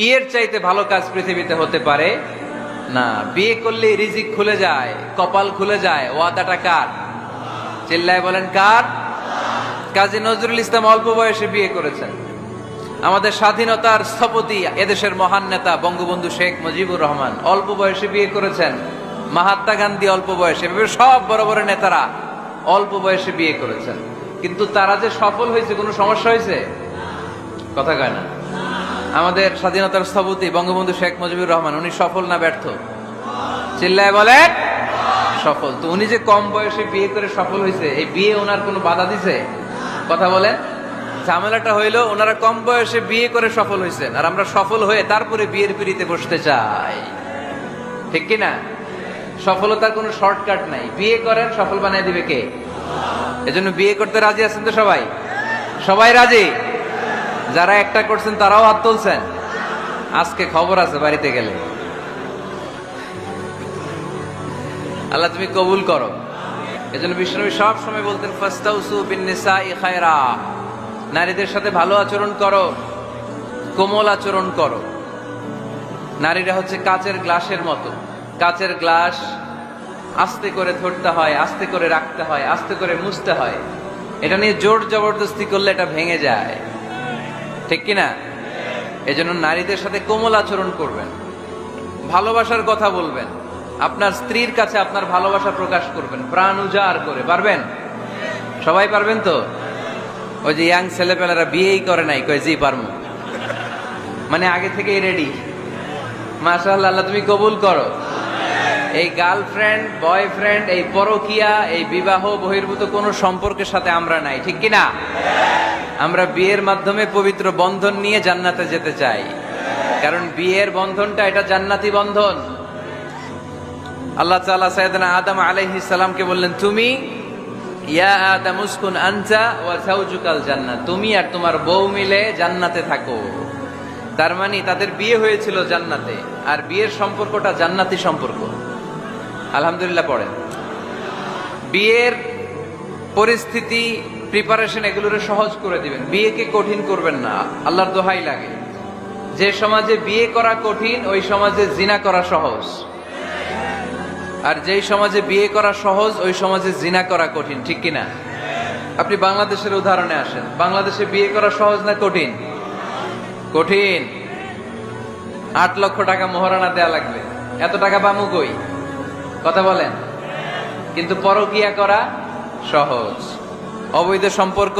বিয়ের চাইতে ভালো কাজ পৃথিবীতে হতে পারে? না, বিয়ে করলে রিজিক খুলে যায়, কপাল খুলে যায়। ওয়াদাটা কার? চিল্লায় বলেন কার? কাজী নজরুল ইসলাম অল্প বয়সে বিয়ে করেছেন। আমাদের স্বাধীনতার স্থপতি এদেশের মহান নেতা বঙ্গবন্ধু শেখ মুজিবুর রহমান অল্প বয়সে বিয়ে করেছেন। মাহাত্মা গান্ধী অল্প বয়সে সব বড় বড় নেতারা অল্প বয়সে বিয়ে করেছেন। কিন্তু তারা যে সফল হয়েছে, কোনো সমস্যা হয়েছে? কথা কয় না। আমাদের স্বাধীনতার স্থপতি বঙ্গবন্ধু শেখ মুজিবুর রহমান, উনি সফল না ব্যর্থ? চিল্লায় বলেন, সফল। তো উনি যে কম বয়সে বিয়ে করে সফল হয়েছে, এই বিয়ে ওনার কোনো বাধা দিছে? কথা বলেন। ঝামেলাটা হইল, ওনারা কম বয়সে বিয়ে করে সফল হয়েছেন, আর আমরা সফল হয়ে তারপরে বিয়ের পিড়িতে বসতে চাই। ঠিক কি না সফলতার কোনো শর্টকাট নাই। বিয়ে করেন, সফল বানিয়ে দিবে কে? এজন্য বিয়ে করতে রাজি আছেন তো সবাই? সবাই রাজি? যারা একটা করছেন, তারাও হাত তুলছেন। আজকে খবর আছে বাড়িতে গেলে। আল্লাহ তুমি কবুল করো। এজন্য বিষ্ণুবী সব সময় বলতেন, ফাস্তাউসু বিন নিসাই খায়রা। নারীদের সাথে ভালো আচরণ করো, কোমল আচরণ করো। নারীরা হচ্ছে কাচের গ্লাসের মতো। কাচের গ্লাস আস্তে করে ধরতে হয়, আস্তে করে রাখতে হয়, আস্তে করে মুছতে হয়। এটা নিয়ে জোর জবরদস্তি করলে এটা ভেঙে যায়। ঠিক কি না এজন্য নারীদের সাথে কোমল আচরণ করবেন। ভালোবাসার কথা বলবেন। আপনার স্ত্রীর কাছে আপনার ভালোবাসা প্রকাশ করবেন। প্রাণ উজাড় করে। পারবেন? সবাই পারবেন তো? ওই যে ইয়াং ছেলেপেলেরা বিয়েই করে নাই, কয়, জি, পারমু। মানে আগে থেকেই রেডি মাশাআল্লাহ, আল্লাহ তুমি কবুল করো। এই গার্লফ্রেন্ড, বয়ফ্রেন্ড, এই পরকিয়া, এই বিবাহ, বহির্ভূত কোনো সম্পর্কের সাথে আমরা নাই, ঠিক কি না আমরা বিয়ের মাধ্যমে পবিত্র বন্ধন নিয়ে জান্নাতে যেতে চাই। কারণ বিয়ের বন্ধনটা এটা জান্নাতি বন্ধন। আল্লাহ তাআলা সাইয়েদনা আদম আলাইহিস সালামকে বললেন, তুমি, ইয়া আদম উসকুন আনতা ওয়া যাওজুকাল জান্নাত। তুমি আর তোমার বউ মিলে জান্নাতে থাকো। তার মানে তাদের বিয়ে হয়েছিল জান্নাতে। আর বিয়ের সম্পর্কটা জান্নাতি সম্পর্ক। আলহামদুলিল্লাহ পড়েন। বিয়ের পরিস্থিতি প্রিপারেশন এগুলোরে সহজ করে দিবেন। বিয়েকে কঠিন করবেন না। আল্লাহর দোহাই লাগে। যে সমাজে বিয়ে করা কঠিন, ওই সমাজে জিনা করা সহজ। আর যেই সমাজে বিয়ে করা সহজ, ওই সমাজে জিনা করা কঠিন। ঠিক কিনা? আপনি বাংলাদেশের উদাহরণে আসেন। বাংলাদেশে বিয়ে করা সহজ না কঠিন? কঠিন। আট লক্ষ টাকা মোহরানা দেয়া লাগবে। এত টাকা বামু কই? কথা বলেন। কিন্তু পরকিয়া করা সহজ। অবৈধ সম্পর্ক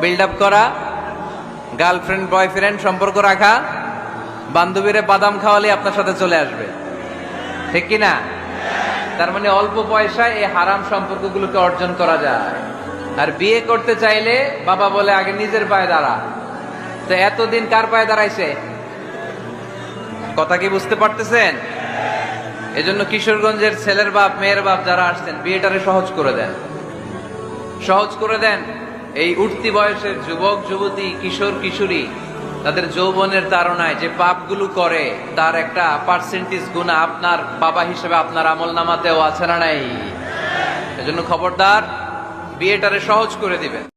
বিল্ড আপ করা গার্লফ্রেন্ড বয়ফ্রেন্ড সম্পর্ক রাখা, বান্ধবীরা বাদাম খাওয়ালে আপনার সাথে চলে আসবে। ঠিক কি না তার মানে অল্প পয়সায় এই হারাম সম্পর্কগুলোকে অর্জন করা যায়। আর বিয়ে করতে চাইলে বাবা বলে, আগে নিজের পায়ে দাঁড়া। তো এতদিন কার পায়ে দাঁড়াইছে? কথা কি বুঝতে পারতেছেন? এজন্য কিশোরগঞ্জের ছেলের বাপ, মেয়ের বাপ যারা আসছেন, বিয়েটারে সহজ করে দেন। সহজ করে দেন। এই উঠতি বয়সের যুবক, যুবতী, কিশোর, কিশোরী, তাদের যৌবনের তারণায় যে পাপগুলো করে, তার একটা পার্সেন্টেজ গুণা আপনার বাবা হিসেবে আপনার আমল নামাতেও আছে না নাই? এজন্য খবরদার, বিয়েটারে সহজ করে দিবেন।